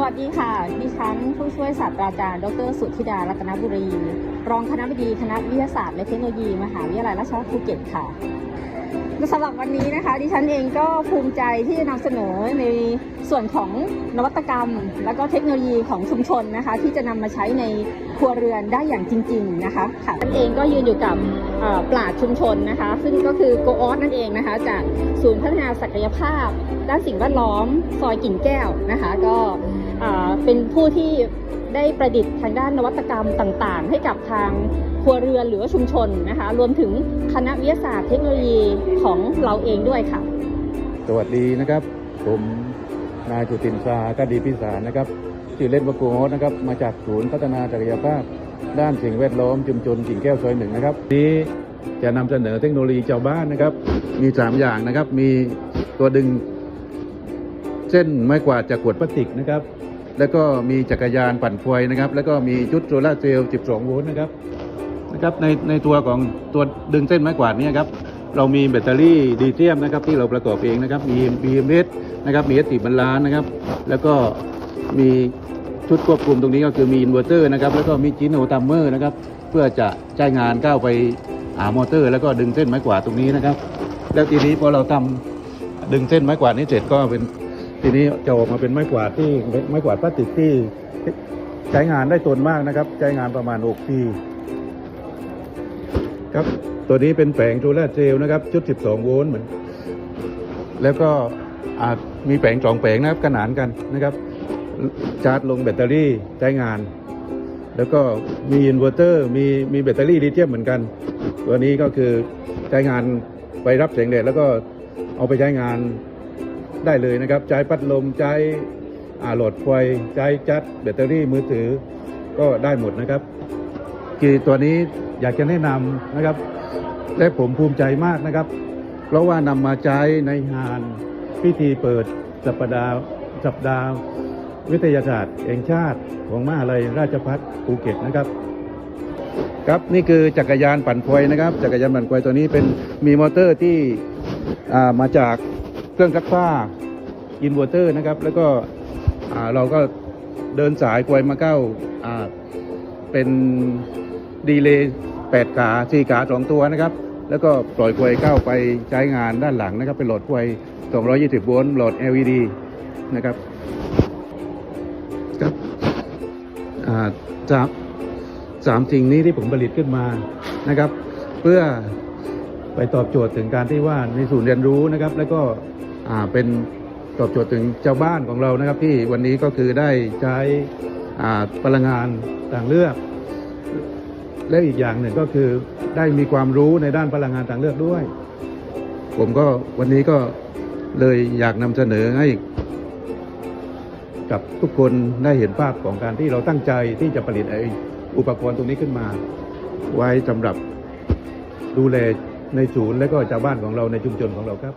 สวัสดีค่ะ ดิฉันผู้ช่วยศาสตราจารย์ ดร สุธิดา รัตนบุรี รองคณะบดีคณะวิทยาศาสตร์และเทคโนโลยี มหาวิทยาลัยราชภัฏภูเก็ตค่ะสำหรับวันนี้นะคะ ดิฉันเองก็ภูมิใจที่จะนำเสนอในส่วนของนวัตกรรม และก็เทคโนโลยีของชุมชนนะคะ ที่จะนำมาใช้ในครัวเรือนได้อย่างจริง ๆนะคะค่ะดิฉันเองก็ยืนอยู่กับปราดชุมชนนะคะ ซึ่งก็คือโกออสนั่นเองนะคะ จากศูนย์พัฒนาศักยภาพ ด้านสิ่งแวดล้อม ซอยกิ่งแก้วนะคะ ก็ เป็นผู้ที่ได้ประดิษฐ์ทางด้านนวัตกรรมต่างๆ ให้กับทางครัวเรือนหรือว่าชุมชนนะคะรวมถึงคณะวิทยาศาสตร์เทคโนโลยีของเราเองด้วยค่ะ สวัสดีนะครับ ผมนายจุตินทราคดีพิสารนะครับชื่อเล่นวากูโฮสนะครับมาจากศูนย์พัฒนาศักยภาพ ด้านสิ่งแวดล้อมชุมชนกิ่งแก้วซอยหนึ่งนะครับนี้จะนำเสนอเทคโนโลยีชาวบ้านนะครับ มีสามอย่างนะครับ มีตัวดึงเส้นไม้กวาดจากขวดพลาสติกนะครับ แล้วก็มีจักรยานปั่นไฟนะครับ แล้วก็มีชุดโซลาเซลล์ 12 โวลต์นะครับนะครับในในตัวของตัวดึงเส้นไม้กวาดนี่ครับเรามีแบตเตอรี่ดีเทียมนะครับที่เราประกอบเองนะครับมี BMS นะครับมี S10 บรรลานนะครับ แล้วก็มีชุดควบคุมตรงนี้ก็คือมีอินเวอร์เตอร์นะครับแล้วก็มีจิโนตัมเมอร์นะครับเพื่อจะใช้งานก้าวไปหามอเตอร์ แล้วก็ดึงเส้นไม้กวาดตรงนี้นะครับ แล้วทีนี้พอเราทำดึงเส้นไม้กวาดนี้เสร็จก็เป็น ทีนี้จะออกมาเป็นไม้กวาดที่ไม้กวาดพลาสติกที่ใช้งานได้ทนมากนะครับ ใช้งานประมาณ 6 ปี ครับ ตัวนี้เป็นแผงโซลาร์เซลล์นะครับ ชุด 12 โวลต์เหมือน แล้วก็อาจมีแผงสองแผงนะครับขนานกันนะครับ ชาร์จลงแบตเตอรี่ใช้งาน แล้วก็มีอินเวอร์เตอร์มีมีแบตเตอรี่ลิเธียมเหมือนกัน ตัวนี้ก็คือใช้งานไปรับแสงแดดแล้วก็เอาไปใช้งาน ได้เลยนะครับ ใช้พัดลมใช้อ่าโหลดไฟใช้จัดแบตเตอรี่มือถือก็ได้หมดนะครับคือตัวนี้อยากจะแนะนำนะครับ และผมภูมิใจมากนะครับ เพราะว่านำมาใช้ในงานพิธีเปิดสัปดาห์สัปดาห์วิทยาศาสตร์แห่งชาติของมหาลัยราชภัฏภูเก็ตนะครับ ครับนี่คือจักรยานปั่นไฟนะครับ จักรยานปั่นไฟตัวนี้เป็นมีมอเตอร์ที่มาจาก เครื่องซักผ้าอินเวอร์เตอร์นะครับ แล้วก็เราก็เดินสายไฟมาเข้าเป็นดีเลย์แปดขาสี่ขาสองตัวนะครับ แล้วก็ปล่อยควยเข้าไปใช้งานด้านหลังนะครับ เป็นหลอดควย 220 โวลต์หลอด LED นะครับครับสามสามสิ่งนี้ที่ผมผลิตขึ้นมานะครับ เพื่อ ไปตอบโจทย์ถึงการที่ว่าในศูนย์เรียนรู้นะครับ แล้วก็เป็นตอบโจทย์ถึงชาวบ้านของเรานะครับ ที่วันนี้ก็คือได้ใช้พลังงานต่างเลือก และอีกอย่างหนึ่งก็คือได้มีความรู้ในด้านพลังงานทางเลือกด้วย ผมก็วันนี้ก็เลยอยากนำเสนอให้กับทุกคนได้เห็นภาพของการที่เราตั้งใจที่จะผลิตไออุปกรณ์ตรงนี้ขึ้นมา ไว้สำหรับดูแล ในศูนย์และก็ชาวบ้านของเราในชุมชนของเราครับ